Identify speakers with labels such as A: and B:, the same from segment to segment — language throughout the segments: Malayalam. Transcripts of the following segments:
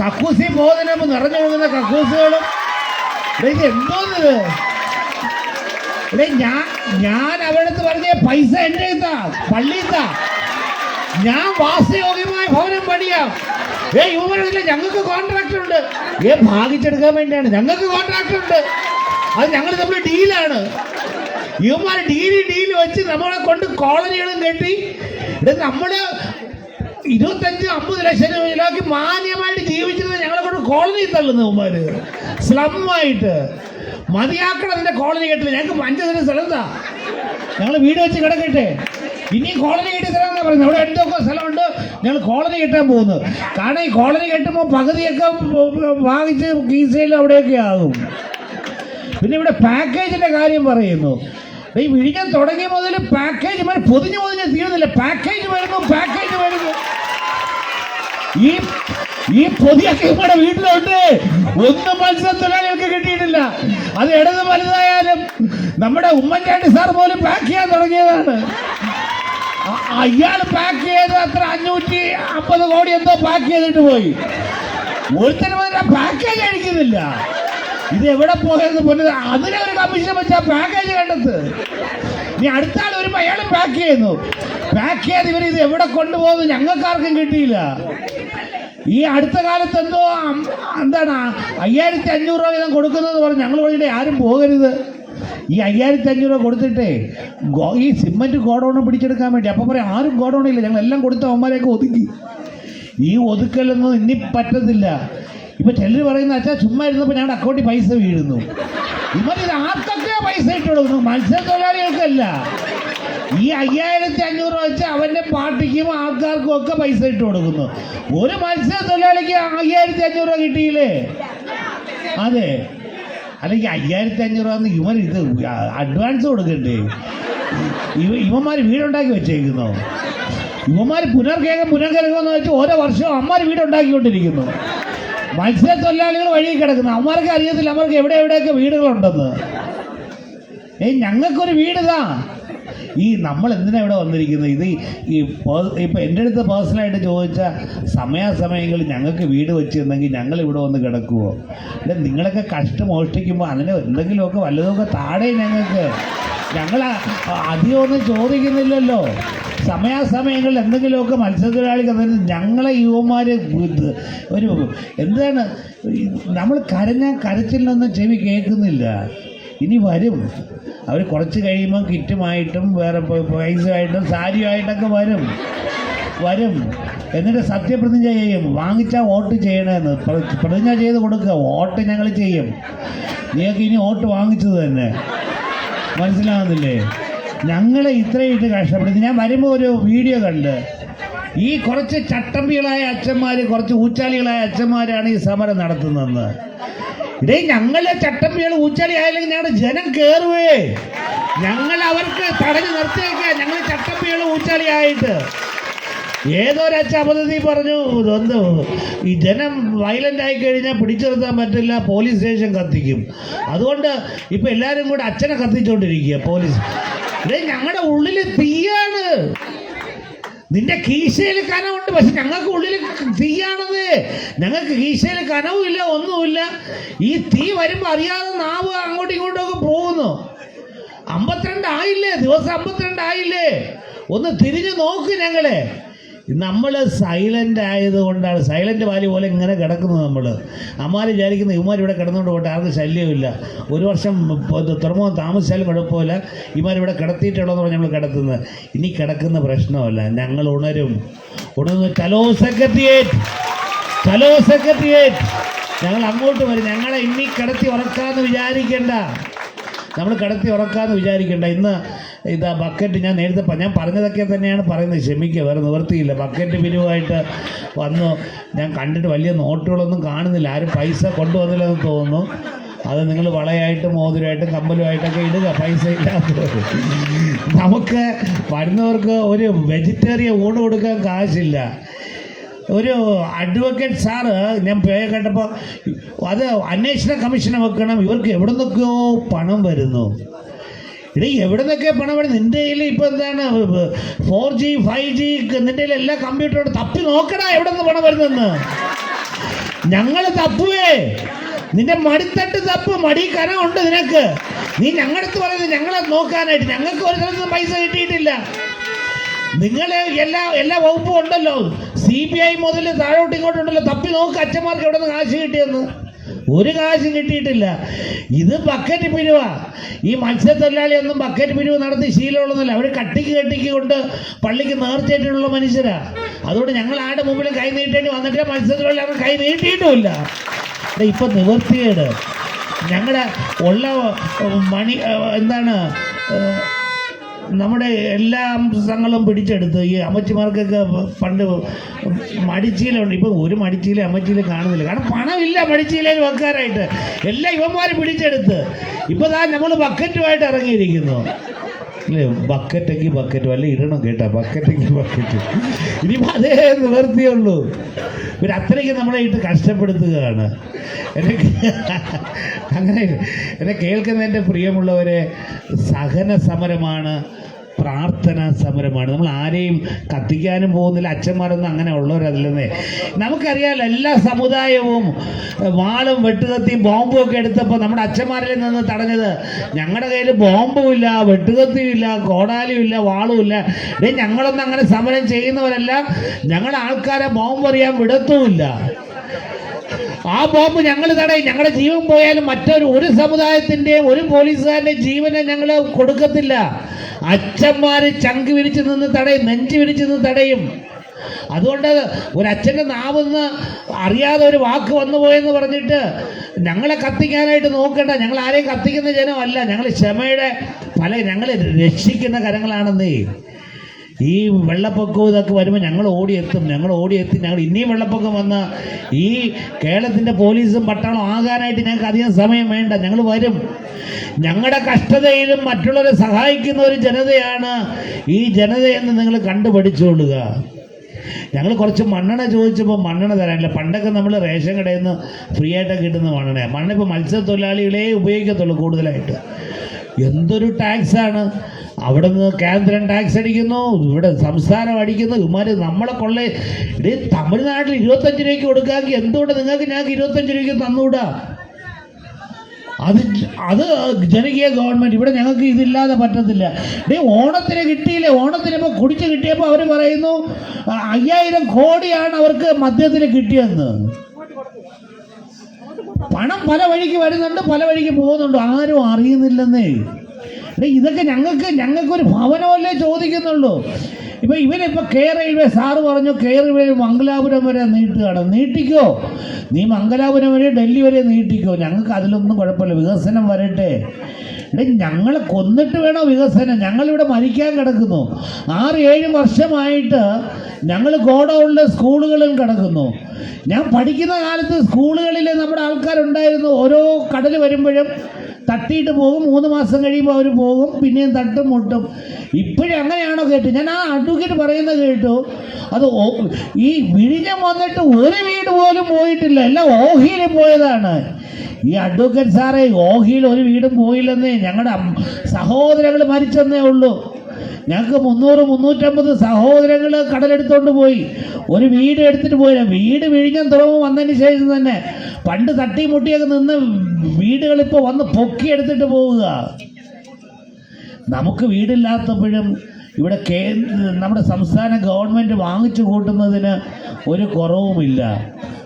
A: കക്കൂസി മോദനം നിറഞ്ഞൊഴുകുന്ന കക്കൂസുകളും. എടേ, ഇത് എന്തോന്നത് ഞാൻ ഞാൻ അവരടുത്ത് പറഞ്ഞ പൈസ എന്റെ ഇതാ പള്ളിത്താ ഞാൻ വാസയോഗ്യമായ ഭവനം പണിയാം. ഏ ഇവരില്ല ഞങ്ങൾക്ക് കോൺട്രാക്ട് ഉണ്ട്. ഏ ഭാഗിച്ചെടുക്കാൻ വേണ്ടിയാണ്. ഞങ്ങൾക്ക് കോൺട്രാക്ട് ഉണ്ട്. അത് ഞങ്ങൾ തമ്മിൽ ഡീലാണ്. ഇവന്മാർ ഡീൽ ഡീൽ വെച്ച് നമ്മളെ കൊണ്ട് കോളനികളും കെട്ടി നമ്മൾ ഇരുപത്തഞ്ച് അമ്പത് ലക്ഷം രൂപയിലാക്കി മാന്യമായിട്ട് ജീവിച്ചിരുന്ന ഞങ്ങളെ കൊണ്ട് കോളനി തള്ളുന്നു ഇവന്മാര്. സ്ലമ്മായിട്ട്. മതിയാക്കണം എന്റെ കോളനി കെട്ടില്ല ഞങ്ങൾക്ക് പഞ്ചതിന് സ്ഥലത്താ ഞങ്ങൾ വീട് വെച്ച് കിടക്കട്ടെ. ഇനി കോളനി കെട്ടി തരാമെന്നാ പറയുന്നത്. അവിടെ എന്തൊക്കെ സ്ഥലമുണ്ട്? ഞങ്ങൾ കോളനി കെട്ടാൻ പോകുന്നു. കാരണം ഈ കോളനി കെട്ടുമ്പോൾ പകുതിയൊക്കെ വാങ്ങിച്ച് കീസയിൽ അവിടെയൊക്കെ ആകും. പിന്നെ ഇവിടെ പാക്കേജിന്റെ കാര്യം പറയുന്നു. ഈ വിഴിഞ്ഞം തുടങ്ങിയ മുതൽ പാക്കേജ് പൊതിഞ്ഞു പൊതിഞ്ഞ് തീരുന്നില്ല. പാക്കേജ് വരുന്നു പാക്കേജ് വരുന്നു. ഈ ഈ പൊതിയൊക്കെ ഇവിടെ വീട്ടിലുണ്ട് ഒന്നും മത്സ്യത്തൊഴിലാളികൾക്ക് കിട്ടിയിട്ടില്ല. അത് ഇടത് വലുതായാലും നമ്മുടെ ഉമ്മൻചാണ്ടി സാർ പോലും പാക്ക് ചെയ്യാൻ തുടങ്ങിയതാണ്. അയാൾ പാക്ക് ചെയ്ത് അത്ര അഞ്ഞൂറ്റി അമ്പത് കോടി എന്തോ പാക്ക് ചെയ്തിട്ട് പോയി. ഒരുത്തരും പാക്കേജ് അടിക്കുന്നില്ല. ഇത് എവിടെ പോയെന്ന് പോലെ അതിനെ ഒരു കമ്മീഷൻ വെച്ചാ പാക്കേജ് കണ്ടത് നീ അടുത്ത ആൾ വരുമ്പോ അയാൾ പാക്ക് ചെയ്യുന്നു. പാക്ക് ചെയ്ത് ഇവർ ഇത് എവിടെ കൊണ്ടുപോകുന്നു? ഞങ്ങൾക്കാർക്കും കിട്ടിയില്ല. ഈ അടുത്ത കാലത്ത് എന്തോ എന്താണ്? അയ്യായിരത്തി അഞ്ഞൂറ് രൂപ വീതം കൊടുക്കുന്നത് പറഞ്ഞു ഞങ്ങൾ വഴിയുടെ ആരും പോകരുത്. ഈ അയ്യായിരത്തി അഞ്ഞൂറ് രൂപ കൊടുത്തിട്ടേ ഈ സിമെന്റ് ഗോഡൗൺ പിടിച്ചെടുക്കാൻ വേണ്ടി. അപ്പം പറയാം ആരും ഗോഡൌണില്ല ഞങ്ങൾ എല്ലാം കൊടുത്ത അവന്മാരെയൊക്കെ ഒതുക്കി ഈ ഒതുക്കലൊന്നും ഇനി പറ്റത്തില്ല. ഇപ്പൊ ചിലർ പറയുന്ന അച്ഛാ ചുമ്മാ ഇരുന്നപ്പോൾ ഞങ്ങളുടെ അക്കൗണ്ടിൽ പൈസ വീഴുന്നു. ഇവർ ഇത് ആർക്കൊക്കെ പൈസ ഇട്ട് കൊടുക്കുന്നു മത്സ്യത്തൊഴിലാളികൾക്കല്ല. ഈ അയ്യായിരത്തി അഞ്ഞൂറ് വെച്ച് അവന്റെ പാർട്ടിക്കും ആൾക്കാർക്കും ഒക്കെ പൈസ ഇട്ട് കൊടുക്കുന്നു. ഒരു മത്സ്യത്തൊഴിലാളിക്ക് അയ്യായിരത്തി അഞ്ഞൂറ് രൂപ കിട്ടിയില്ലേ? അതെ. അല്ലെങ്കിൽ അയ്യായിരത്തി അഞ്ഞൂറ് രൂപ ഇവൻ ഇത് അഡ്വാൻസ് കൊടുക്കണ്ടേ? ഇവ ഇവന്മാർ വീടുണ്ടാക്കി വെച്ചേക്കുന്നു. ഇവന്മാർ പുനർകേകം പുനർകേകം എന്ന് വെച്ചാൽ ഓരോ വർഷവും അമ്മമാർ വീടുണ്ടാക്കിക്കൊണ്ടിരിക്കുന്നു. മത്സ്യത്തൊഴിലാളികൾ വഴി കിടക്കുന്നു. അമ്മമാർക്ക് അറിയത്തില്ല അവർക്ക് എവിടെ എവിടെയൊക്കെ വീടുകളുണ്ടെന്ന്. ഏയ് ഞങ്ങൾക്കൊരു വീടിതാ ഈ നമ്മൾ എന്തിനാണ് ഇവിടെ വന്നിരിക്കുന്നത്? ഇത് ഈ ഇപ്പം എന്റെ അടുത്ത് പേഴ്സണലായിട്ട് ചോദിച്ച സമയാസമയങ്ങളിൽ ഞങ്ങൾക്ക് വീട് വെച്ച് തന്നെങ്കിൽ ഞങ്ങൾ ഇവിടെ വന്ന് കിടക്കുമോ അല്ലെ നിങ്ങളൊക്കെ കഷ്ടം മോഷ്ടിക്കുമ്പോൾ അങ്ങനെ എന്തെങ്കിലുമൊക്കെ വല്ലതുമൊക്കെ താഴെ ഞങ്ങൾക്ക്. ഞങ്ങൾ അധികമൊന്നും ചോദിക്കുന്നില്ലല്ലോ. സമയാസമയങ്ങളിൽ എന്തെങ്കിലുമൊക്കെ മത്സ്യത്തൊഴിലാളികൾ ഞങ്ങളെ യുവമാർ ഒരു എന്താണ്? നമ്മൾ കരഞ്ഞാൽ കരച്ചിലൊന്നും ചെവി കേൾക്കുന്നില്ല. ഇനി വരും. അവർ കുറച്ച് കഴിയുമ്പോൾ കിറ്റുമായിട്ടും വേറെ പൈസയായിട്ടും സാരിയുമായിട്ടൊക്കെ വരും. വരും. എന്നിട്ട് സത്യപ്രതിജ്ഞ ചെയ്യും. വാങ്ങിച്ചാൽ വോട്ട് ചെയ്യണമെന്ന് പ്ര- പ്രതിജ്ഞ ചെയ്ത് കൊടുക്കുക. വോട്ട് ഞങ്ങൾ ചെയ്യും. നിങ്ങൾക്ക് ഇനി വോട്ട് വാങ്ങിച്ചത് തന്നെ. മനസ്സിലാകുന്നില്ലേ ഞങ്ങളെ ഇത്രയിട്ട് കഷ്ടപ്പെടുത്തി. ഞാൻ വരുമ്പോൾ ഒരു വീഡിയോ കണ്ട്. ഈ കുറച്ച് ചട്ടമ്പികളായ അച്ഛന്മാർ കുറച്ച് ഊച്ചാലികളായ അച്ഛന്മാരാണ് ഈ സമരം നടത്തുന്നതെന്ന്. ഇതേ ഞങ്ങളെ ചട്ടമ്പികൾ ഊച്ചാളി ആയില്ലെങ്കിൽ ഞങ്ങളുടെ ജനം കേറുവേ. ഞങ്ങൾ അവർക്ക് തടഞ്ഞു നിർത്തിയേക്കുക ഞങ്ങൾ ചട്ടമ്പികൾ ഊച്ചാളി ആയിട്ട് ഏതൊരച്ച പറഞ്ഞു? എന്ത് ഈ ജനം വയലന്റ് ആയി കഴിഞ്ഞാൽ പിടിച്ചു നിർത്താൻ പറ്റില്ല പോലീസ് സ്റ്റേഷൻ കത്തിക്കും. അതുകൊണ്ട് ഇപ്പൊ എല്ലാരും കൂടെ അച്ഛനെ കത്തിച്ചോണ്ടിരിക്കുക പോലീസ് ഇത് ഞങ്ങളുടെ ഉള്ളിൽ തീയാണ്. നിന്റെ കീശയിൽ കനവുണ്ട് പക്ഷെ ഞങ്ങൾക്ക് ഉള്ളിൽ തീയാണത്. ഞങ്ങൾക്ക് കീശയിൽ കനവുമില്ല ഒന്നുമില്ല. ഈ തീ വരുമ്പോൾ അറിയാതെ നാവ് അങ്ങോട്ടും ഇങ്ങോട്ടും ഒക്കെ പോകുന്നു. അമ്പത്തിരണ്ട് ആയില്ലേ? ദിവസം അമ്പത്തിരണ്ട് ആയില്ലേ? ഒന്ന് തിരിഞ്ഞു നോക്ക് ഞങ്ങളെ. നമ്മൾ സൈലന്റ് ആയതുകൊണ്ടാണ്. സൈലന്റ് വാലി പോലെ ഇങ്ങനെ കിടക്കുന്നത് നമ്മൾ അമ്മാർ വിചാരിക്കുന്ന ഇവന്മാർ ഇവിടെ കിടന്നുകൊണ്ട് പോട്ടെ ആർക്കും ശല്യമില്ല ഒരു വർഷം തുറമുഖം താമസിച്ചാലും കുഴപ്പമില്ല. ഇവന്മാർ ഇവിടെ കിടത്തിയിട്ടുള്ളതെന്ന് പറഞ്ഞ് നമ്മൾ കിടത്തുന്നത്. ഇനി കിടക്കുന്ന പ്രശ്നമല്ല. ഞങ്ങൾ ഉണരും. ഉണർന്ന് ചലോ സെക്രട്ടേറിയറ്റ് ചലോ സെക്രട്ടേറിയറ്റ് ഞങ്ങൾ അങ്ങോട്ട് വരും. ഞങ്ങളെ ഇനി കിടത്തി ഉറക്കാമെന്ന് വിചാരിക്കണ്ട. നമ്മൾ കിടത്തി ഉറക്കാന്ന് വിചാരിക്കണ്ട. ഇന്ന് ഇതാ ബക്കറ്റ് ഞാൻ നേരത്തെ ഞാൻ പറഞ്ഞതൊക്കെ തന്നെയാണ് പറയുന്നത്. ക്ഷമിക്കുക വേറെ നിവൃത്തിയില്ല. ബക്കറ്റ് പിരിവായിട്ട് വന്നു. ഞാൻ കണ്ടിട്ട് വലിയ നോട്ടുകളൊന്നും കാണുന്നില്ല. ആരും പൈസ കൊണ്ടുവന്നില്ലെന്ന് തോന്നുന്നു. അത് നിങ്ങൾ വളയായിട്ടും മോതിരമായിട്ടും കമ്പലുമായിട്ടൊക്കെ ഇടുക. പൈസ ഇല്ലാത്തവർ നമുക്ക് വരുന്നവർക്ക് ഒരു വെജിറ്റേറിയൻ ഊണ് കൊടുക്കാൻ കാശില്ല. ഒരു അഡ്വക്കേറ്റ് സാറ് ഞാൻ പേര് കേട്ടപ്പോൾ അത് അന്വേഷണ കമ്മീഷനെ വെക്കണം. ഇവർക്ക് എവിടെ നിന്നൊക്കെയോ പണം വരുന്നു. ഇത് എവിടെ നിന്നൊക്കെ പണം വരുന്നു. നിന്റെ കയ്യിൽ ഇപ്പോൾ എന്താണ്? ഫോർ ജി ഫൈവ് ജി നിന്റെ കയ്യിൽ എല്ലാ കമ്പ്യൂട്ടറോട് തപ്പി നോക്കടാ എവിടെ നിന്ന് പണം വരുന്നെന്ന്. ഞങ്ങൾ തപ്പുവേ. നിന്റെ മടിത്തട്ട് തപ്പ് മടി കനം ഉണ്ട് നിനക്ക്. നീ ഞങ്ങളടുത്ത് പറയുന്നത് ഞങ്ങളെ നോക്കാനായിട്ട് ഞങ്ങൾക്ക് ഒരു സ്ഥലത്ത് പൈസ കിട്ടിയിട്ടില്ല. നിങ്ങൾ എല്ലാ എല്ലാ വകുപ്പും ഉണ്ടല്ലോ. സി പി ഐ മുതൽ താഴോട്ട് ഇങ്ങോട്ടുണ്ടല്ലോ. തപ്പി നോക്ക് അച്ഛന്മാർക്ക് എവിടെ നിന്ന് കാശ് കിട്ടിയെന്ന്. ഒരു കാശും കിട്ടിയിട്ടില്ല. ഇത് ബക്കറ്റ് പിരിവാ. ഈ മത്സ്യത്തൊഴിലാളി ഒന്നും ബക്കറ്റ് പിരിവ് നടത്തി ശീലമുള്ളതല്ല. അവർ കട്ടിക്ക് കെട്ടിക്ക് കൊണ്ട് പള്ളിക്ക് നേർച്ചയായിട്ടുള്ള മനുഷ്യരാ. അതുകൊണ്ട് ഞങ്ങൾ ആരുടെ മുമ്പിൽ കൈ നീട്ടേണ്ടി വന്നിട്ട് മത്സ്യത്തൊഴിലാളി കൈ നീട്ടിയിട്ടുമില്ല. ഇപ്പൊ നിവർത്തിയേട് ഞങ്ങളുടെ ഉള്ള മണി എന്താണ് നമ്മുടെ എല്ലാ സംഘങ്ങളും പിടിച്ചെടുത്ത് ഈ അമ്മച്ചിമാർക്കൊക്കെ പണ്ട് മടിച്ചീലുണ്ട്. ഇപ്പം ഒരു മടിച്ചീല അമ്മച്ചീല കാണുന്നില്ല. കാരണം പണമില്ല മടിച്ചീലയിൽ വെക്കാനായിട്ട്. എല്ലാ ഇവന്മാരും പിടിച്ചെടുത്ത്. ഇപ്പൊ താ നമ്മൾ ബക്കറ്റുമായിട്ട് ഇറങ്ങിയിരിക്കുന്നു. അല്ലേ? ബക്കറ്റെങ്കിൽ ബക്കറ്റ് വല്ല ഇടണം കേട്ടോ. ബക്കറ്റെങ്കിൽ ബക്കറ്റ്. ഇനി അതേ നിവർത്തിയുള്ളൂ പിന്നെ അത്രയ്ക്ക് നമ്മളെ ഇട്ട് കഷ്ടപ്പെടുത്തുകയാണ്. എന്നെ അങ്ങനെ എന്നെ കേൾക്കുന്ന എന്റെ പ്രിയമുള്ളവരെ സഹന സമരമാണ് പ്രാർത്ഥന സമരമാണ്. നമ്മൾ ആരെയും കത്തിക്കാനും പോകുന്നില്ല. അച്ഛന്മാരൊന്നും അങ്ങനെ ഉള്ളവരല്ലെന്നേ. നമുക്കറിയാലോ എല്ലാ സമുദായവും വാളും വെട്ടുകത്തിയും ബോംബും ഒക്കെ എടുത്തപ്പോൾ നമ്മുടെ അച്ഛന്മാരിൽ നിന്ന് തടഞ്ഞത് ഞങ്ങളുടെ കയ്യിൽ ബോംബും ഇല്ല വെട്ടുകത്തിയും ഇല്ല കോടാലിയും ഇല്ല വാളും ഇല്ല ഞങ്ങളൊന്നും അങ്ങനെ സമരം ചെയ്യുന്നവരല്ല. ഞങ്ങളുടെ ആൾക്കാരെ ബോംബ് അറിയാൻ വിടത്തുമില്ല. ആ ബോംബ് ഞങ്ങൾ തടയും. ഞങ്ങളുടെ ജീവൻ പോയാലും മറ്റൊരു ഒരു സമുദായത്തിന്റെയും ഒരു പോലീസുകാരന്റെ ജീവനെ ഞങ്ങൾ കൊടുക്കത്തില്ല. അച്ഛന്മാർ ചങ്ക് വിരിച്ച് നിന്ന് തടയും നെഞ്ചു വിരിച്ച് നിന്ന് തടയും. അതുകൊണ്ട് ഒരു അച്ഛന്റെ നാവെന്ന് അറിയാതെ ഒരു വാക്ക് വന്നു പോയെന്ന് പറഞ്ഞിട്ട് ഞങ്ങളെ കത്തിക്കാനായിട്ട് നോക്കണ്ട. ഞങ്ങൾ ആരെയും കത്തിക്കുന്ന ജനമല്ല. ഞങ്ങൾ ക്ഷമയുടെ പല ഞങ്ങളെ രക്ഷിക്കുന്ന കരങ്ങളാണെന്നേ. ഈ വെള്ളപ്പൊക്കവും ഇതൊക്കെ വരുമ്പോൾ ഞങ്ങൾ ഓടിയെത്തും. ഞങ്ങൾ ഓടിയെത്തി ഞങ്ങൾ ഇനിയും വെള്ളപ്പൊക്കം വന്ന ഈ കേരളത്തിന്റെ പോലീസും പട്ടാളം ആകാനായിട്ട് ഞങ്ങൾക്ക് അധികം സമയം വേണ്ട. ഞങ്ങൾ വരും. ഞങ്ങളുടെ കഷ്ടതയിലും മറ്റുള്ളവരെ സഹായിക്കുന്ന ഒരു ജനതയാണ് ഈ ജനതയെന്ന് നിങ്ങൾ കണ്ടുപഠിച്ചുകൊള്ളുക ഞങ്ങൾ കുറച്ച് മണ്ണെണ്ണ ചോദിച്ചപ്പോൾ മണ്ണെണ്ണ തരാനില്ല. പണ്ടൊക്കെ നമ്മൾ റേഷൻ കടയിൽ നിന്ന് ഫ്രീ ആയിട്ടൊക്കെ കിട്ടുന്ന മണ്ണെണ്ണ മണ്ണെണ്ണ ഇപ്പോൾ മത്സ്യത്തൊഴിലാളികളെ ഉപയോഗിക്കത്തുള്ളൂ കൂടുതലായിട്ട്. എന്തൊരു ടാക്സാണ് അവിടെ നിന്ന് കേന്ദ്രം ടാക്സ് അടിക്കുന്നു ഇവിടെ സംസ്ഥാനം അടിക്കുന്നു. ഇമാര് നമ്മളെ കൊള്ളേ. ഇടേ തമിഴ്നാട്ടിൽ ഇരുപത്തഞ്ച് രൂപയ്ക്ക് കൊടുക്കാമെങ്കിൽ എന്തുകൊണ്ട് നിങ്ങൾക്ക് ഞങ്ങൾക്ക് ഇരുപത്തഞ്ച് രൂപയ്ക്ക് തന്നുകൂടാ അത് അത് ജനകീയ ഗവൺമെന്റ്. ഇവിടെ ഞങ്ങൾക്ക് ഇതില്ലാതെ പറ്റത്തില്ല. ഡേ ഓണത്തിന് കിട്ടിയില്ലേ? ഓണത്തിന് ഇപ്പോൾ കുടിച്ച് കിട്ടിയപ്പോൾ അവർ പറയുന്നു "ആ, അയ്യായിരം കോടിയാണ് അവർക്ക് മദ്യത്തിന് കിട്ടിയെന്ന്. പണം പല വഴിക്ക് വരുന്നുണ്ട് പല വഴിക്ക് പോകുന്നുണ്ട്. ആരും അറിയുന്നില്ലെന്നേ. ഇതൊക്കെ ഞങ്ങൾക്ക് ഞങ്ങൾക്കൊരു ഭവനമല്ലേ ചോദിക്കുന്നുള്ളൂ. ഇപ്പൊ ഇവനിപ്പോ കെ റെയിൽവേ സാറ് പറഞ്ഞു കെ റെയിൽവേ മംഗലാപുരം വരെ നീട്ടുകയാണ് നീട്ടിക്കോ. നീ മംഗലാപുരം വരെ ഡൽഹി വരെ നീട്ടിക്കോ. ഞങ്ങൾക്ക് അതിലൊന്നും കുഴപ്പമില്ല. വികസനം വരട്ടെ. എടേ ഞങ്ങളെ കൊന്നിട്ട് വേണോ വികസനം? ഞങ്ങളിവിടെ മരിക്കാൻ കിടക്കുന്നു. ആറ് ഏഴ് വർഷമായിട്ട് ഞങ്ങൾ ഗോഡൗണിലെ സ്കൂളുകളിൽ കിടക്കുന്നു. ഞാൻ പഠിക്കുന്ന കാലത്ത് സ്കൂളുകളിൽ നമ്മുടെ ആൾക്കാരുണ്ടായിരുന്നു. ഓരോ കടൽ വരുമ്പോഴും തട്ടിയിട്ട് പോകും മൂന്ന് മാസം കഴിയുമ്പോൾ അവർ പോകും പിന്നെയും തട്ടും മുട്ടും. ഇപ്പോഴും അങ്ങനെയാണോ കേട്ടു? ഞാൻ ആ അഡ്വക്കേറ്റ് പറയുന്നത് കേട്ടു. അത് ഈ വിഴിഞ്ഞം വന്നിട്ട് ഒരു വീട് പോലും പോയിട്ടില്ല. എല്ലാം ഓഹിയിൽ പോയതാണ്. ഈ അഡ്വക്കേറ്റ് സാറേ ഓഹിയിൽ ഒരു വീടും പോയില്ലെന്നേ ഞങ്ങളുടെ സഹോദരങ്ങൾ മരിച്ചെന്നേ ഉള്ളൂ. ഞങ്ങൾക്ക് മുന്നൂറ് മുന്നൂറ്റമ്പത് സഹോദരങ്ങൾ കടലെടുത്തോണ്ട് പോയി. ഒരു വീട് എടുത്തിട്ട് പോയില്ല. വീട് വിഴിഞ്ഞം തുറവ് വന്നതിന് ശേഷം തന്നെ പണ്ട് തട്ടി മുട്ടിയൊക്കെ നിന്ന് വീടുകൾ ഇപ്പോൾ വന്ന് പൊക്കി എടുത്തിട്ട് പോവുക. നമുക്ക് വീടില്ലാത്തപ്പോഴും ഇവിടെ കേന്ദ്ര നമ്മുടെ സംസ്ഥാന ഗവൺമെന്റ് വാങ്ങിച്ചു കൂട്ടുന്നതിന് ഒരു കുറവുമില്ല.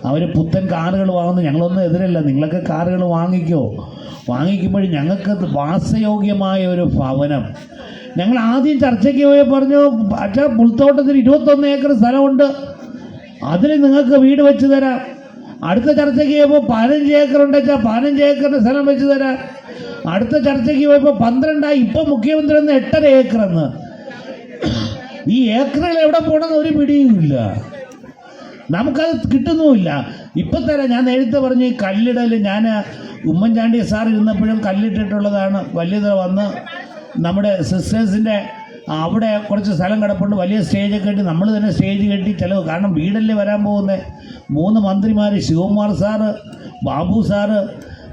A: അവർ പുത്തൻ കാറുകൾ വാങ്ങുന്നു. ഞങ്ങളൊന്നും എതിരല്ല. നിങ്ങളൊക്കെ കാറുകൾ വാങ്ങിക്കോ. വാങ്ങിക്കുമ്പോൾ ഞങ്ങൾക്ക് വാസയോഗ്യമായ ഒരു ഭവനം. ഞങ്ങൾ ആദ്യം ചർച്ചയ്ക്ക് പോയി പറഞ്ഞു അച്ഛാ പുൽത്തോട്ടത്തിൽ ഇരുപത്തൊന്ന് ഏക്കർ സ്ഥലമുണ്ട്. അതിൽ നിങ്ങൾക്ക് വീട് വെച്ച് തരാം. അടുത്ത ചർച്ചയ്ക്ക് പോയപ്പോൾ പതിനഞ്ച് ഏക്കർ ഉണ്ട് വെച്ചാൽ പതിനഞ്ച് ഏക്കറിന്റെ സ്ഥലം വെച്ച് തരാം. അടുത്ത ചർച്ചയ്ക്ക് പോയപ്പോൾ പന്ത്രണ്ടായി ഇപ്പം മുഖ്യമന്ത്രി ഒന്ന് എട്ടര ഏക്കർ എന്ന്. ഈ ഏക്കറുകൾ എവിടെ പോകണമെന്ന് ഒരു പിടിയുമില്ല. നമുക്കത് കിട്ടുന്നുമില്ല. ഇപ്പം തരാം. ഞാൻ നേരത്തെ പറഞ്ഞു ഈ കല്ലിടൽ ഞാൻ ഉമ്മൻചാണ്ടി സാർ ഇരുന്നപ്പോഴും കല്ലിട്ടിട്ടുള്ളതാണ്. വലിയത് വന്ന് നമ്മുടെ സിസ്റ്റേഴ്സിന്റെ അവിടെ കുറച്ച് സ്ഥലം കിടപ്പുണ്ട്. വലിയ സ്റ്റേജൊക്കെ കെട്ടി നമ്മൾ തന്നെ സ്റ്റേജ് കെട്ടി ചിലവ്. കാരണം വീടല്ലേ വരാൻ പോകുന്നത് മൂന്ന് മന്ത്രിമാർ Shivakumar sir Babu sir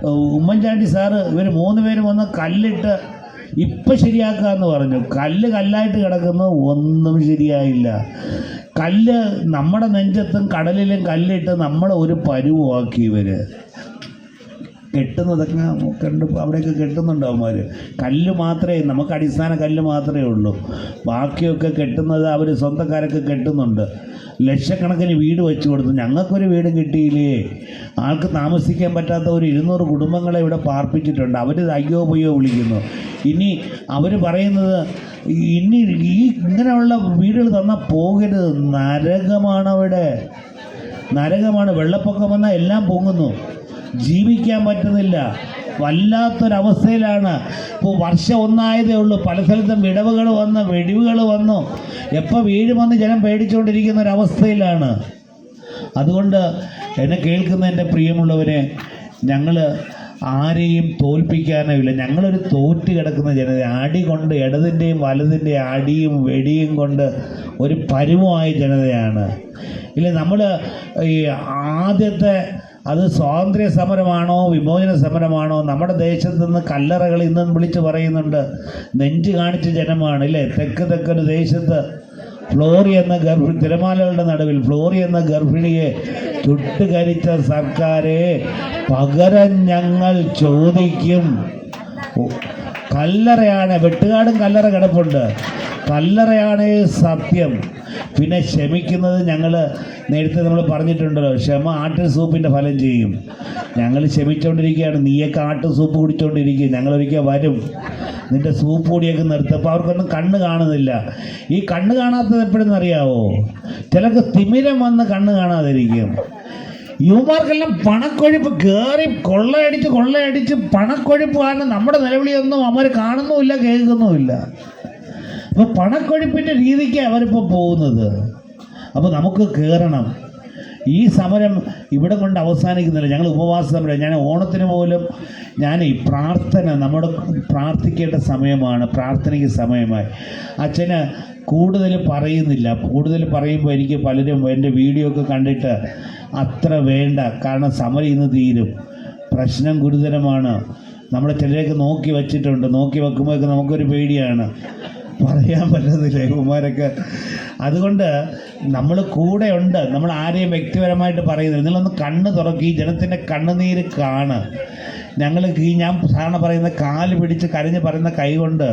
A: Oommen Chandy sir ഇവർ മൂന്ന് പേരും വന്ന് കല്ലിട്ട് ഇപ്പം ശരിയാക്കുക എന്ന് പറഞ്ഞു. കല്ല് കല്ലായിട്ട് കിടക്കുന്നത് ഒന്നും ശരിയായില്ല. കല്ല് നമ്മുടെ നെഞ്ചത്തും കടലിലും കല്ലിട്ട് നമ്മളെ ഒരു പരുവാക്കി ഇവർ. കെട്ടുന്നതൊക്കെ കണ്ട് അവിടെയൊക്കെ കെട്ടുന്നുണ്ട് അവന്മാർ കല്ല് മാത്രമേ നമുക്ക് അടിസ്ഥാന കല്ല് മാത്രമേ ഉള്ളൂ. ബാക്കിയൊക്കെ കെട്ടുന്നത് അവർ സ്വന്തക്കാരൊക്കെ കെട്ടുന്നുണ്ട്. ലക്ഷക്കണക്കിന് വീട് വെച്ചു കൊടുത്തു. ഞങ്ങൾക്കൊരു വീട് കിട്ടിയില്ലേ? ആൾക്ക് താമസിക്കാൻ പറ്റാത്ത ഒരു ഇരുന്നൂറ് കുടുംബങ്ങളെ ഇവിടെ പാർപ്പിച്ചിട്ടുണ്ട്. അവർ അയ്യോ പൊയ്യോ വിളിക്കുന്നു. ഇനി അവർ പറയുന്നത് ഇനി ഈ ഇങ്ങനെയുള്ള വീടുകൾ തന്നാൽ പോകരുത്. നരകമാണ് അവിടെ. നരകമാണ്. വെള്ളപ്പൊക്കം വന്നാൽ എല്ലാം പൊങ്ങുന്നു. ജീവിക്കാൻ പറ്റുന്നില്ല. വല്ലാത്തൊരവസ്ഥയിലാണ്. ഇപ്പോൾ വർഷം ഒന്നായതേ ഉള്ളൂ. പല സ്ഥലത്തും വിടവുകൾ വന്ന് വെടിവുകൾ വന്നു. എപ്പോൾ വീഴുമെന്ന് ജനം പേടിച്ചുകൊണ്ടിരിക്കുന്ന ഒരവസ്ഥയിലാണ് അതുകൊണ്ട് എന്നെ കേൾക്കുന്ന എന്റെ പ്രിയമുള്ളവരെ ഞങ്ങൾ ആരെയും തോൽപ്പിക്കാനോ ഇല്ല ഞങ്ങളൊരു തോറ്റ് കിടക്കുന്ന ജനത അടി കൊണ്ട് ഇടതിന്റെയും വലതിന്റെയും അടിയും വെടിയും കൊണ്ട് ഒരു പരുവമായ ജനതയാണ്. ഇല്ല നമ്മൾ ഈ ആദ്യത്തെ അത് സ്വാതന്ത്ര്യ സമരമാണോ വിമോചന സമരമാണോ? നമ്മുടെ ദേശത്ത് നിന്ന് കല്ലറകൾ ഇന്നും വിളിച്ച് പറയുന്നുണ്ട്. നെഞ്ച് കാണിച്ച ജനമാണ് ഇല്ലേ? തെക്ക് തെക്കൊരു ദേശത്ത്. ഫ്ലോറി എന്ന ഗർഭിണി തിരമാലകളുടെ നടുവിൽ ഫ്ലോറി എന്ന ഗർഭിണിയെ ചുട്ടുകരിച്ച സർക്കാരെ പകരം ഞങ്ങൾ ചോദിക്കും. കല്ലറയാണ് വെട്ടുകാടും കല്ലറ കിടപ്പുണ്ട്. കല്ലറയാണ് സത്യം. പിന്നെ ക്ഷമിക്കുന്നത് ഞങ്ങൾ നേരത്തെ നമ്മൾ പറഞ്ഞിട്ടുണ്ടല്ലോ ക്ഷമ ആട്ടിൻ സൂപ്പിന്റെ ഫലം ചെയ്യും. ഞങ്ങൾ ക്ഷമിച്ചുകൊണ്ടിരിക്കുകയാണ് നീയൊക്കെ ആട്ടിൻ സൂപ്പ് കുടിച്ചുകൊണ്ടിരിക്കും ഞങ്ങളൊരിക്കൽ വരും. നിന്റെ സൂപ്പ് കൂടിയൊക്കെ നിർത്തപ്പോൾ അവർക്കൊന്നും കണ്ണ് കാണുന്നില്ല. ഈ കണ്ണ് കാണാത്തത് എപ്പോഴെന്ന് അറിയാവോ ചിലർക്ക് തിമിരം വന്ന് കണ്ണ് കാണാതിരിക്കും. യുവമാർക്കെല്ലാം പണക്കൊഴുപ്പ് കയറി കൊള്ളയടിച്ച് കൊള്ളയടിച്ച് പണക്കൊഴുപ്പ് കാരണം നമ്മുടെ നിലവിളിയൊന്നും അവർ കാണുന്നുമില്ല കേൾക്കുന്നുമില്ല. അപ്പോൾ പണക്കൊഴുപ്പിന്റെ രീതിക്ക് അവരിപ്പോൾ പോകുന്നത്. അപ്പോൾ നമുക്ക് കയറണം ഈ സമരം ഇവിടെ കൊണ്ട് അവസാനിക്കുന്നില്ല. ഞങ്ങൾ ഉപവാസ സമരം ഞാൻ ഓണത്തിന് പോലും ഞാൻ ഈ പ്രാർത്ഥന നമ്മുടെ പ്രാർത്ഥിക്കേണ്ട സമയമാണ് പ്രാർത്ഥനയ്ക്ക് സമയമായി. അച്ഛന് കൂടുതൽ പറയുന്നില്ല. കൂടുതൽ പറയുമ്പോൾ എനിക്ക് പലരും എന്റെ വീഡിയോ ഒക്കെ കണ്ടിട്ട് അത്ര വേണ്ട. കാരണം സമരം ഇന്ന് തീരും. പ്രശ്നം ഗുരുതരമാണ്. നമ്മൾ ചിലരൊക്കെ നോക്കി വച്ചിട്ടുണ്ട്. നോക്കി വെക്കുമ്പോഴൊക്കെ നമുക്കൊരു പേടിയാണ്. പറയാൻ പറ്റുന്നില്ല ഇവന്മാരൊക്കെ അതുകൊണ്ട് നമ്മൾ കൂടെ ഉണ്ട് നമ്മൾ ആരെയും വ്യക്തിപരമായിട്ട് പറയുന്നില്ല. നിങ്ങളൊന്ന് കണ്ണ് തുറക്കി. ഈ ജനത്തിന്റെ കണ്ണുനീര് കാണ്. ഞങ്ങൾ ഈ ഞാൻ സാധാരണ പറയുന്ന കാൽ പിടിച്ച് കരഞ്ഞ് പറയുന്ന കൈ കൊണ്ട്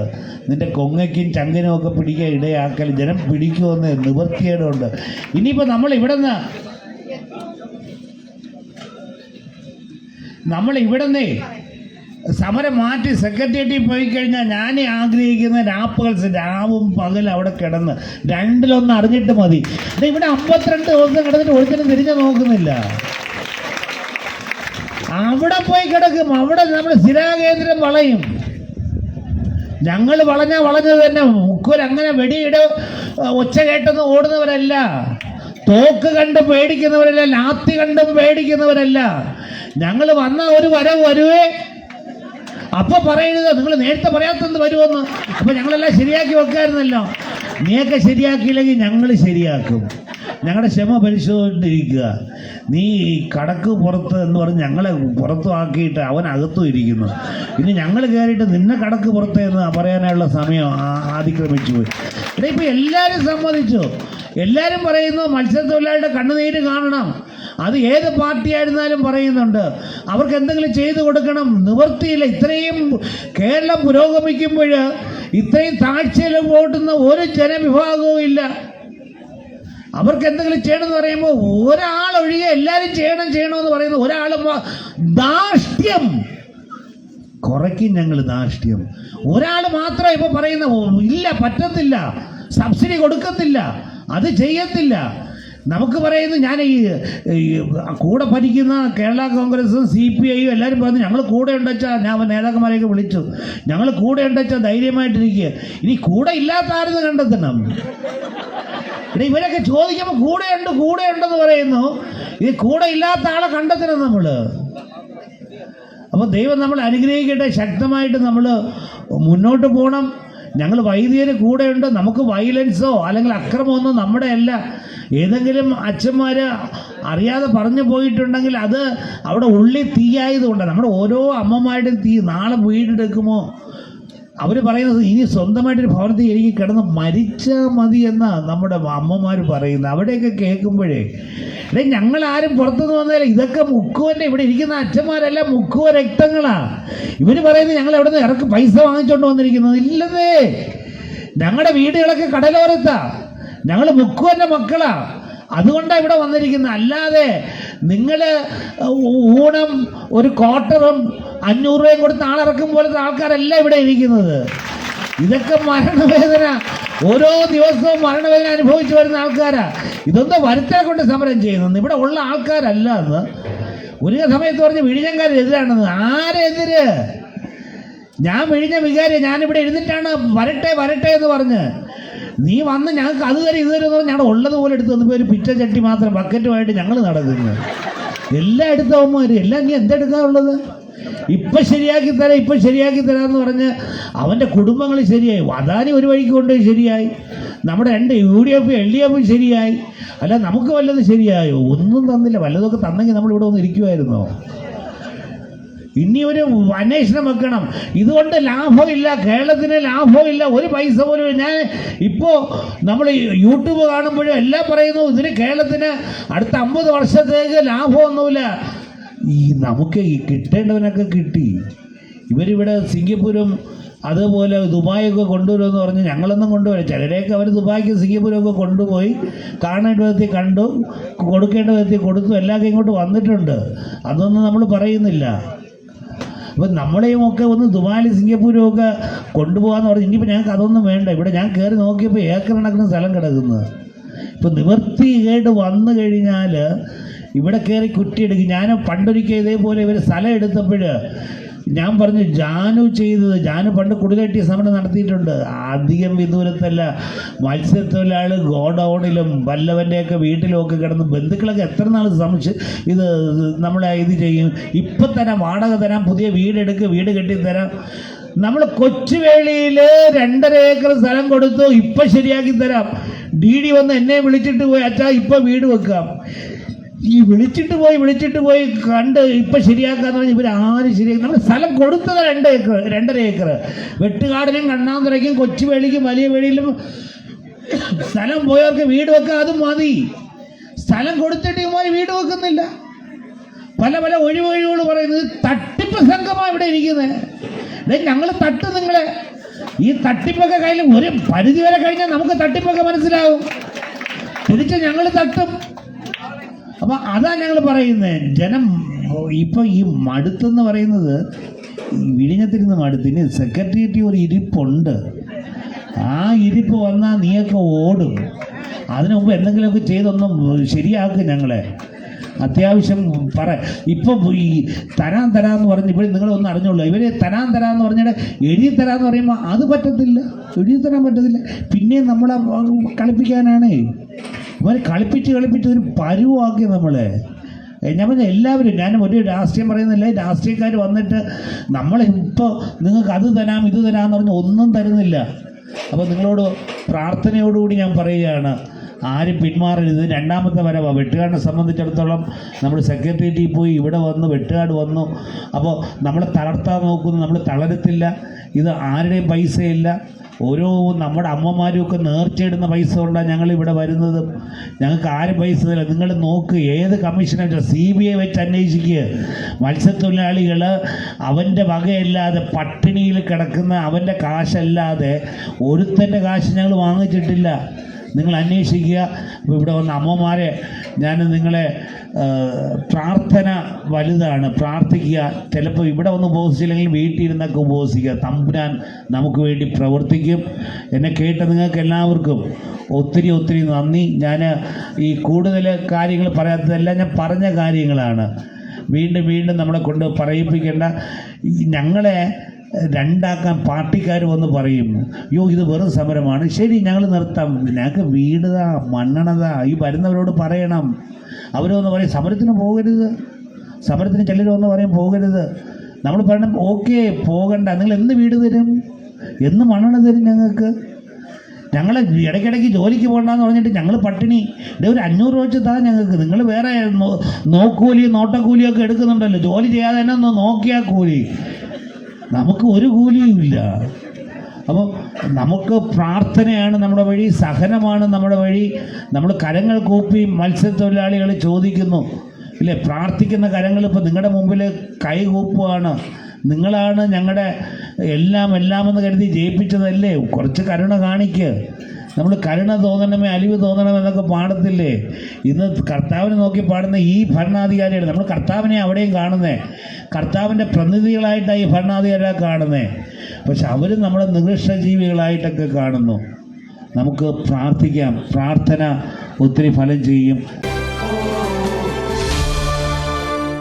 A: നിന്റെ കൊങ്ങയ്ക്കും ചങ്കിനും ഒക്കെ പിടിക്കാൻ ഇടയാക്കൽ ജനം പിടിക്കുമെന്ന് നിവൃത്തിയേടുണ്ട്. ഇനിയിപ്പോൾ നമ്മൾ ഇവിടെ നിന്ന് നമ്മൾ ഇവിടെ നിന്നേ സമരം മാറ്റി സെക്രട്ടേറിയറ്റിൽ പോയി കഴിഞ്ഞാൽ ഞാൻ ആഗ്രഹിക്കുന്ന രാപ്പുകൾ രാവും പകലും അവിടെ കിടന്ന് രണ്ടിലൊന്ന് അറിഞ്ഞിട്ട് മതി. ഇവിടെ അമ്പത്തിരണ്ട് ദിവസം കിടന്നിട്ട് ഒരുത്തനും തിരിഞ്ഞു നോക്കുന്നില്ല. അവിടെ പോയി കിടക്കും. അവിടെ നമ്മുടെ സ്ഥിരാകേന്ദ്രം വളയും. ഞങ്ങൾ വളഞ്ഞ വളഞ്ഞത് തന്നെ. മുക്കൂർ അങ്ങനെ വെടിയിട ഒച്ച കേട്ടെന്ന് ഓടുന്നവരല്ല. തോക്ക് കണ്ട് പേടിക്കുന്നവരല്ല. ലാത്തി കണ്ടും പേടിക്കുന്നവരല്ല. ഞങ്ങൾ വന്ന ഒരു വരവ് വരുവേ. അപ്പൊ പറയരുത് നിങ്ങൾ നേരത്തെ പറയാത്തത് വരുമെന്ന്. അപ്പൊ ഞങ്ങളെല്ലാം ശരിയാക്കി വെക്കായിരുന്നല്ലോ. നീയൊക്കെ ശരിയാക്കിയില്ലെങ്കിൽ ഞങ്ങൾ ശരിയാക്കും. ഞങ്ങളുടെ ക്ഷമ പരിശോധിച്ചിരിക്കുക. നീ കടക്ക് പുറത്ത് എന്ന് പറഞ്ഞ് ഞങ്ങളെ പുറത്തു ആക്കിയിട്ട് അവൻ അകത്തും ഇരിക്കുന്നു. ഇനി ഞങ്ങൾ കയറിയിട്ട് നിന്നെ കടക്ക് പുറത്ത് എന്ന് പറയാനുള്ള സമയം അതിക്രമിച്ചു പോയി. ഇവിടെ എല്ലാവരും സമ്മതിച്ചു. എല്ലാവരും പറയുന്നു മത്സ്യത്തൊഴിലാളിയുടെ കണ്ണുനീര് കാണണം. അത് ഏത് പാർട്ടിയായിരുന്നാലും പറയുന്നുണ്ട്. അവർക്ക് എന്തെങ്കിലും ചെയ്തു കൊടുക്കണം. നിവർത്തിയില്ല ഇത്രയും കേരളം പുരോഗമിക്കുമ്പോൾ ഇത്രയും താഴ്ചയിൽ പോട്ടുന്ന ഒരു ജനവിഭാഗവും ഇല്ല. അവർക്ക് എന്തെങ്കിലും ചെയ്യണമെന്ന് പറയുമ്പോൾ ഒരാൾ ഒഴികെ എല്ലാവരും ചെയ്യണം ചെയ്യണമെന്ന് പറയുന്ന ഒരാൾ ദാഷ്ട്യം കുറയ്ക്കും ഞങ്ങൾ ദാഷ്ട്യം ഒരാൾ മാത്രം ഇപ്പൊ പറയുന്ന ഇല്ല പറ്റത്തില്ല. സബ്സിഡി കൊടുക്കത്തില്ല. അത് ചെയ്യത്തില്ല. നമുക്ക് പറയുന്നു ഞാൻ ഈ കൂടെ ഭരിക്കുന്ന കേരള കോൺഗ്രസും സി പി ഐയും എല്ലാവരും പറഞ്ഞു ഞങ്ങൾ കൂടെ ഉണ്ടെച്ചാൽ ഞാൻ നേതാക്കന്മാരെയൊക്കെ വിളിച്ചു. ഞങ്ങൾ കൂടെ ഉണ്ടെച്ചാൽ ധൈര്യമായിട്ടിരിക്കുക. ഇനി കൂടെ ഇല്ലാത്ത ആരെന്ന് കണ്ടെത്തണം? ഇനി ഇവരൊക്കെ ചോദിക്കുമ്പോൾ കൂടെ ഉണ്ടെന്ന് പറയുന്നു. ഇനി കൂടെ ഇല്ലാത്ത ആളെ കണ്ടെത്തണം നമ്മൾ അപ്പോൾ ദൈവം നമ്മൾ അനുഗ്രഹിക്കട്ടെ ശക്തമായിട്ട് നമ്മൾ മുന്നോട്ട് പോകണം ഞങ്ങൾ വൈദികർ കൂടെയുണ്ട് നമുക്ക് വയലൻസോ അല്ലെങ്കിൽ അക്രമമൊന്നും നമ്മുടെ അല്ല ഏതെങ്കിലും അച്ഛന്മാർ അറിയാതെ പറഞ്ഞു പോയിട്ടുണ്ടെങ്കിൽ അത് അവിടെ ഉള്ളിൽ തീയായതുകൊണ്ട് നമ്മുടെ ഓരോ അമ്മമാരുടെയും തീ നാളെ വീടെടുക്കുമോ അവർ പറയുന്നത് ഇനി സ്വന്തമായിട്ടൊരു ഭവനത്തിൽ എനിക്ക് കിടന്ന് മരിച്ചാൽ മതി എന്നാണ് നമ്മുടെ അമ്മമാർ പറയുന്നത്. അവിടെയൊക്കെ കേൾക്കുമ്പോഴേ അല്ലെ ഞങ്ങൾ ആരും പുറത്തുനിന്ന് വന്നാലും ഇതൊക്കെ മുക്കുവന്റെ ഇവിടെ ഇരിക്കുന്ന അച്ഛന്മാരെല്ലാം മുക്കുവ രക്തങ്ങളാണ് ഇവർ പറയുന്നത് ഞങ്ങൾ എവിടെ നിന്ന് ഇറക്കി പൈസ വാങ്ങിച്ചുകൊണ്ട് വന്നിരിക്കുന്നത്? ഇല്ലതേ ഞങ്ങളുടെ വീടുകളൊക്കെ കടലോരത്താ. ഞങ്ങൾ മുക്കുവന്റെ മക്കളാണ് അതുകൊണ്ടാണ് ഇവിടെ വന്നിരിക്കുന്നത്. അല്ലാതെ നിങ്ങൾ ഊണം ഒരു ക്വാർട്ടറും അഞ്ഞൂറ് രൂപയും കൊടുത്ത് ആളിറക്കും പോലത്തെ ആൾക്കാരല്ല ഇവിടെ ഇരിക്കുന്നത്. ഇതൊക്കെ മരണവേദന. ഓരോ ദിവസവും മരണവേദന അനുഭവിച്ചു വരുന്ന ആൾക്കാരാ. ഇതൊന്നും വരുത്തനെ കൊണ്ട് സമരം ചെയ്യുന്നത്. ഇവിടെ ഉള്ള ആൾക്കാരല്ല എന്ന് ഒരു സമയത്ത് പറഞ്ഞ് വിഴിഞ്ഞങ്കാരെതിരാണെന്ന് ആരെതിര് ഞാൻ വിഴിഞ്ഞ വികാരി ഞാനിവിടെ എഴുന്നിട്ടാണ് വരട്ടെ വരട്ടെ എന്ന് പറഞ്ഞ്. നീ വന്ന് ഞങ്ങൾക്ക് അത് തരും ഇത് തരും ഞങ്ങൾ ഉള്ളതുപോലെ എടുത്ത് തന്നപ്പോൾ ഒരു പിറ്റ ചട്ടി മാത്രം ബക്കറ്റുമായിട്ട് ഞങ്ങൾ നടക്കുന്നു എല്ലാം എടുത്തവന്മാർ എല്ലാം നീ എന്തെടുക്കാനുള്ളത്? ഇപ്പം ശരിയാക്കി തരാം ഇപ്പം ശരിയാക്കി തരാമെന്ന് പറഞ്ഞ് അവന്റെ കുടുംബങ്ങൾ ശരിയായി. അദാനി ഒരു വഴിക്ക് കൊണ്ടുപോയി ശരിയായി. നമ്മുടെ രണ്ട് U D F L D എഫും ശരിയായി. അല്ല നമുക്ക് വല്ലതും ശരിയായോ? ഒന്നും തന്നില്ല. വല്ലതൊക്കെ തന്നെങ്കിൽ നമ്മളിവിടെ ഒന്ന് ഇരിക്കുമായിരുന്നോ ഇനി ഒരു അന്വേഷണം വെക്കണം. ഇതുകൊണ്ട് ലാഭമില്ല. കേരളത്തിന് ലാഭമില്ല. ഒരു പൈസ പോലും ഞാൻ ഇപ്പോൾ നമ്മൾ യൂട്യൂബ് കാണുമ്പോഴും എല്ലാം പറയുന്നു ഇതിന് കേരളത്തിന് അടുത്ത അമ്പത് വർഷത്തേക്ക് ലാഭമൊന്നുമില്ല. ഈ നമുക്ക് ഈ കിട്ടേണ്ടവനൊക്കെ കിട്ടി. ഇവരിവിടെ സിംഗപ്പൂരും അതുപോലെ ദുബായൊക്കെ കൊണ്ടുവരുമെന്ന് പറഞ്ഞ് ഞങ്ങളൊന്നും കൊണ്ടുപോയി ചിലരെയൊക്കെ അവർ ദുബായ്ക്ക് സിംഗപ്പൂരൊക്കെ കൊണ്ടുപോയി കാണേണ്ട വിധത്തിൽ കണ്ടു കൊടുക്കേണ്ട വിധത്തിൽ കൊടുത്തു എല്ലാവർക്കും ഇങ്ങോട്ട് വന്നിട്ടുണ്ട്. അതൊന്നും നമ്മൾ പറയുന്നില്ല. അപ്പം നമ്മളെയും ഒക്കെ ഒന്ന് ദുബായിൽ സിംഗപ്പൂരും ഒക്കെ കൊണ്ടുപോകാന്ന് പറഞ്ഞു ഇനിയിപ്പോൾ ഞങ്ങൾക്ക് അതൊന്നും വേണ്ട. ഇവിടെ ഞാൻ കയറി നോക്കിയപ്പോൾ ഏക്കർ കണക്കിന് സ്ഥലം കിടക്കുന്നത് ഇപ്പം നിവർത്തി കേട്ട് വന്നു കഴിഞ്ഞാൽ ഇവിടെ കയറി കുറ്റിയെടുക്കും ഞാൻ പണ്ടൊരിക്കൽ ഇതേപോലെ ഇവർ സ്ഥലം എടുത്തപ്പോൾ ഞാൻ പറഞ്ഞു ജാനു ചെയ്തത്. ജാനു പണ്ട് കുടിലേറ്റിയ സമരം നടത്തിയിട്ടുണ്ട്. അധികം വിദൂരത്തല്ല. മത്സ്യത്തൊഴിലാളി ഗോഡൗണിലും വല്ലവന്റെയൊക്കെ വീട്ടിലുമൊക്കെ കിടന്ന് ബന്ധുക്കളൊക്കെ എത്ര നാൾ സംശയം ഇത് നമ്മളെ ഇത് ചെയ്യും? ഇപ്പം തന്നെ വാടക തരാം പുതിയ വീടെടുക്ക് വീട് കെട്ടിത്തരാം നമ്മൾ കൊച്ചുവേളിയിൽ രണ്ടര ഏക്കർ സ്ഥലം കൊടുത്തു ഇപ്പം ശരിയാക്കി തരാം. ഡി ഡി വന്ന് എന്നെ വിളിച്ചിട്ട് പോയി അച്ഛാ ഇപ്പം വീട് വെക്കാം. ഈ വിളിച്ചിട്ട് പോയി വിളിച്ചിട്ട് പോയി കണ്ട് ഇപ്പൊ ശരിയാക്കാന്ന് പറഞ്ഞാൽ ആരും ശരിയാക്കി നമ്മൾ സ്ഥലം കൊടുത്തത് രണ്ട് ഏക്കർ രണ്ടര ഏക്കർ. വെട്ടുകാടിനും കണ്ണാന്തരയ്ക്കും കൊച്ചുവേളിക്കും വലിയ വേളിയിലും സ്ഥലം പോയവർക്ക് വീട് വെക്കാൻ അതും മതി. സ്ഥലം കൊടുത്തിട്ട് പോയി വീട് വെക്കുന്നില്ല. പല പല ഒഴിവൊഴിവുകൾ പറയുന്നത് തട്ടിപ്പ് സംഘമാണ് ഇവിടെ ഇരിക്കുന്നത് ഞങ്ങൾ തട്ട് നിങ്ങളെ. ഈ തട്ടിപ്പൊക്കെ കയ്യിൽ ഒരു പരിധി വരെ കഴിഞ്ഞാൽ നമുക്ക് തട്ടിപ്പൊക്കെ മനസ്സിലാവും. തിരിച്ച് ഞങ്ങൾ തട്ടും. അപ്പൊ അതാ ഞങ്ങൾ പറയുന്നത് ജനം ഇപ്പൊ ഈ മടുത്തെന്ന് പറയുന്നത് വിഴിഞ്ഞത്തിരുന്ന് മടുത്തിന് സെക്രട്ടേറിയറ്റ് ഒരു ഇരിപ്പുണ്ട്. ആ ഇരിപ്പ് വന്നാൽ നീയൊക്കെ ഓടും. അതിനു മുമ്പ് എന്തെങ്കിലുമൊക്കെ ചെയ്തൊന്നും ശരിയാക്കും ഞങ്ങളെ. അത്യാവശ്യം പറ. ഇപ്പൊ ഈ തരാൻ തരാന്ന് പറഞ്ഞ് ഇവിടെ നിങ്ങളൊന്നും അറിഞ്ഞോളൂ. ഇവരെ തരാൻ തരാന്ന് പറഞ്ഞിട്ട് എഴുതി തരാന്ന് പറയുമ്പോൾ അത് പറ്റത്തില്ല. എഴുതി തരാൻ പറ്റത്തില്ല. പിന്നെ നമ്മളെ കളിപ്പിക്കാനാണ്. ഇവരെ കളിപ്പിച്ച് കളിപ്പിച്ച് ഒരു പരുവാക്കി നമ്മളെ. ഞാൻ പറഞ്ഞ എല്ലാവരും ഞാൻ ഒരു രാഷ്ട്രീയം പറയുന്നില്ല. രാഷ്ട്രീയക്കാർ വന്നിട്ട് നമ്മളിപ്പോൾ നിങ്ങൾക്ക് അത് തരാം ഇത് തരാമെന്ന് പറഞ്ഞ് ഒന്നും തരുന്നില്ല. അപ്പോൾ നിങ്ങളോട് പ്രാർത്ഥനയോടുകൂടി ഞാൻ പറയുകയാണ്. ആരും പിന്മാറരുത്? രണ്ടാമത്തെ വരവാണ് വെട്ടുകാടിനെ സംബന്ധിച്ചിടത്തോളം നമ്മൾ സെക്രട്ടേറിയറ്റിൽ പോയി ഇവിടെ വന്ന് വെട്ടുകാട് വന്നു. അപ്പോൾ നമ്മൾ തളർത്താൻ നോക്കുന്നു. നമ്മൾ തളരത്തില്ല. ഇത് ആരുടെയും പൈസയില്ല. ഓരോ നമ്മുടെ അമ്മമാരും ഒക്കെ നേർച്ചയിടുന്ന പൈസ കൊണ്ടാണ് ഞങ്ങൾ ഇവിടെ വരുന്നത്. ഞങ്ങൾക്ക് ആരും പൈസ തരില്ല. നിങ്ങൾ നോക്ക് ഏത് കമ്മീഷനെ? സി ബി ഐ വെച്ച് അന്വേഷിക്കുക മത്സ്യത്തൊഴിലാളികൾ അവന്റെ വകയല്ലാതെ പട്ടിണിയിൽ കിടക്കുന്ന അവന്റെ കാശല്ലാതെ ഒരുത്തന്റെ കാശ് ഞങ്ങൾ വാങ്ങിച്ചിട്ടില്ല. നിങ്ങൾ അന്വേഷിക്കുക. ഇവിടെ വന്ന അമ്മമാരെ ഞാൻ നിങ്ങളെ പ്രാർത്ഥന വലുതാണ്. പ്രാർത്ഥിക്കുക. ചിലപ്പോൾ ഇവിടെ വന്ന് ഉപവസിച്ചില്ലെങ്കിൽ വീട്ടിൽ ഇരുന്നൊക്കെ ഉപവസിക്കുക തമ്പുരാൻ നമുക്ക് വേണ്ടി പ്രവർത്തിക്കും. എന്നെ കേട്ട നിങ്ങൾക്ക് എല്ലാവർക്കും ഒത്തിരി ഒത്തിരി നന്ദി. ഞാൻ ഈ കൂടുതൽ കാര്യങ്ങൾ പറയാത്തതെല്ലാം ഞാൻ പറഞ്ഞ കാര്യങ്ങളാണ്. വീണ്ടും വീണ്ടും നമ്മളെ കൊണ്ട് പറയിപ്പിക്കേണ്ട. ഞങ്ങളെ രണ്ടാക്കാൻ പാർട്ടിക്കാർ വന്ന് പറയും യോ ഇത് വെറും സമരമാണ്. ശരി ഞങ്ങൾ നിർത്താം. ഞങ്ങൾക്ക് വീടുതാ മണ്ണണതാ ഈ വരുന്നവരോട് പറയണം. അവരൊന്ന് പറയും സമരത്തിന് പോകരുത്. സമരത്തിന് ചിലർ വന്ന് പറയും പോകരുത്. നമ്മൾ പറയണം ഓക്കെ പോകണ്ട. നിങ്ങൾ എന്ത് വീട് തരും? എന്ന് മണ്ണെണ്ണ തരും ഞങ്ങൾക്ക്. ഞങ്ങൾ ഇടയ്ക്കിടയ്ക്ക് ജോലിക്ക് പോകണ്ടെന്ന് പറഞ്ഞിട്ട് ഞങ്ങൾ പട്ടിണി. ഇതേ ഒരു അഞ്ഞൂറ് രൂപ വെച്ച് താ ഞങ്ങൾക്ക്. നിങ്ങൾ വേറെ നോക്കൂലി നോക്കൂലിയും നോട്ടക്കൂലിയും ഒക്കെ എടുക്കുന്നുണ്ടല്ലോ. ജോലി ചെയ്യാതെ തന്നെ ഒന്ന് നോക്കിയാൽ കൂലി. നമുക്ക് ഒരു കൂലിയുമില്ല. അപ്പോൾ നമുക്ക് പ്രാർത്ഥനയാണ് നമ്മുടെ വഴി സഹനമാണ് നമ്മുടെ വഴി. നമ്മൾ കരങ്ങൾ കൂപ്പി മത്സ്യത്തൊഴിലാളികൾ ചോദിക്കുന്നു ഇല്ലേ പ്രാർത്ഥിക്കുന്ന കരങ്ങൾ ഇപ്പോൾ നിങ്ങളുടെ മുമ്പിൽ കൈ കൂപ്പുകയാണ് നിങ്ങളാണ് ഞങ്ങളുടെ എല്ലാം എല്ലാമെന്ന് കരുതി ജയിപ്പിച്ചതല്ലേ? കുറച്ച് കരുണ കാണിക്ക്. നമ്മൾ കരുണ തോന്നണമേ അലിവ് തോന്നണമെന്നൊക്കെ പാടത്തില്ലേ? ഇന്ന് കർത്താവിനെ നോക്കി പാടുന്ന ഈ ഭരണാധികാരികൾ നമ്മൾ കർത്താവിനെ അവിടെയും കാണുന്നേ. കർത്താവിന്റെ പ്രതിനിധികളായിട്ടാണ് ഈ ഭരണാധികാരികളെ കാണുന്നേ. പക്ഷെ അവർ നമ്മളെ നികൃഷ്ട ജീവികളായിട്ടൊക്കെ കാണുന്നു. നമുക്ക് പ്രാർത്ഥിക്കാം. പ്രാർത്ഥന ഒത്തിരി ഫലം ചെയ്യും.